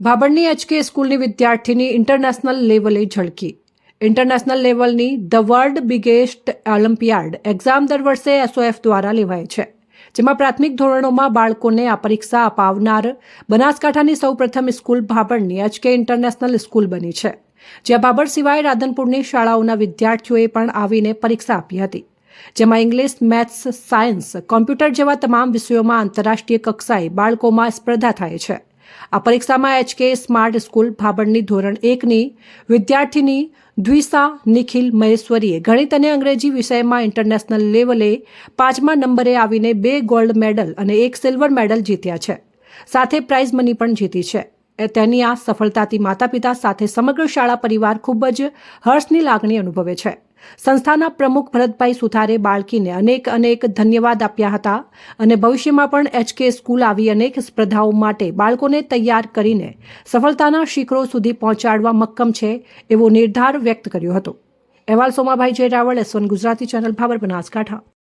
ભાબડની HK સ્કૂલની વિદ્યાર્થીની international લેવલે ઝળકી. ઇન્ટરનેશનલ લેવલની the world biggest olympiad exam દર વર્ષે એસઓએફ દ્વારા લેવાય છે, જેમાં પ્રાથમિક ધોરણોમાં બાળકોને આ પરીક્ષા અપાવનાર બનાસકાંઠાની સૌપ્રથમ સ્કૂલ ભાબડની એચકે ઇન્ટરનેશનલ સ્કૂલ બની છે, જ્યાં ભાબડ સિવાય રાધનપુરની શાળાઓના વિદ્યાર્થીઓએ પણ આવીને પરીક્ષા આપી હતી, જેમાં ઇંગ્લિશ, મેથ્સ, સાયન્સ, કોમ્પ્યુટર જેવા તમામ વિષયોમાં આંતરરાષ્ટ્રીય કક્ષાએ બાળકોમાં સ્પર્ધા થાય છે. આ પરીક્ષામાં એચકે સ્માર્ટ સ્કૂલ ભાબડની ધોરણ એકની વિદ્યાર્થીની દ્વિસા નિખિલ મહેશ્વરીએ ગણિત અને અંગ્રેજી વિષયમાં ઇન્ટરનેશનલ લેવલે પાંચમા નંબરે આવીને બે ગોલ્ડ મેડલ અને એક સિલ્વર મેડલ જીત્યા છે. સાથે પ્રાઇઝ મની પણ જીતી છે. તેની આ સફળતાથી માતા પિતા સાથે સમગ્ર શાળા પરિવાર ખૂબ જ હર્ષની લાગણી અનુભવે છે. સંસ્થાના પ્રમુખ ભરતભાઈ સુથારે બાળકીને અનેક અનેક ધન્યવાદ આપ્યા હતા અને ભવિષ્યમાં પણ એચકે સ્કૂલ આવી અનેક સ્પર્ધાઓ માટે બાળકોને તૈયાર કરીને સફળતાના શિખરો સુધી પહોંચાડવા મક્કમ છે એવો નિર્ધાર વ્યક્ત કર્યો હતો. અહેવાલ Somabhai Jay Raval S one Gujarati channel Bhavar Banaskantha.